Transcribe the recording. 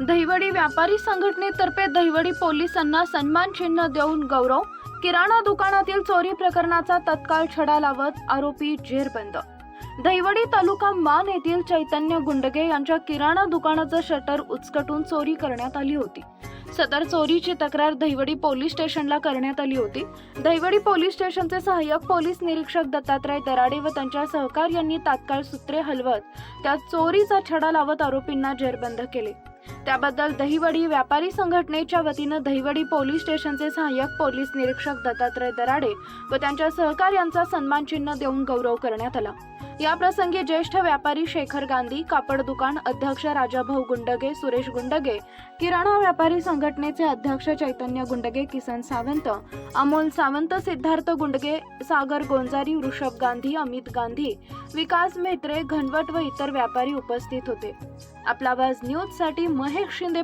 दहिवडी व्यापारी संघटनेतर्फे दहिवडी पोलिसांना सन्मान चिन्ह देऊन गौरव. किराणा दुकानातील चोरी प्रकरणाचा तत्काळ छडा लावत आरोपी जेरबंद. दहिवडी तालुका मान येथील चैतन्य गुंडगे यांच्या किराणा दुकानाचं शटर उचकटून चोरी करण्यात आली होती. सदर चोरीची तक्रार दहिवडी पोलीस स्टेशनला करण्यात आली होती. दहिवडी पोलीस स्टेशनचे सहाय्यक पोलीस निरीक्षक दत्तात्रय दराडे व त्यांच्या सहकार्यांनी तात्काळ सूत्रे हलवत त्या चोरीचा छडा लावत आरोपींना जेरबंद केले. त्याबद्दल दहिवडी व्यापारी संघटनेच्या वतीनं दहिवडी पोलीस स्टेशनचे सहाय्यक पोलीस निरीक्षक दत्तात्रय दराडे व त्यांच्या सहकार्यांचा सन्मान चिन्ह देऊन गौरव करण्यात आला. याप्रसंगी ज्येष्ठ व्यापारी शेखर गांधी कापड दुकान अध्यक्ष राजाभाऊ गुंडगे सुरेश गुंडगे किराणा व्यापारी संघटनेचे अध्यक्ष चैतन्य गुंडगे किसन सावंत अमोल सावंत सिद्धार्थ गुंडगे सागर गोंजारी वृषभ गांधी अमित गांधी विकास मेत्रे घनवट व इतर व्यापारी उपस्थित होते. आपला आवाज न्यूजसाठी महेश शिंदे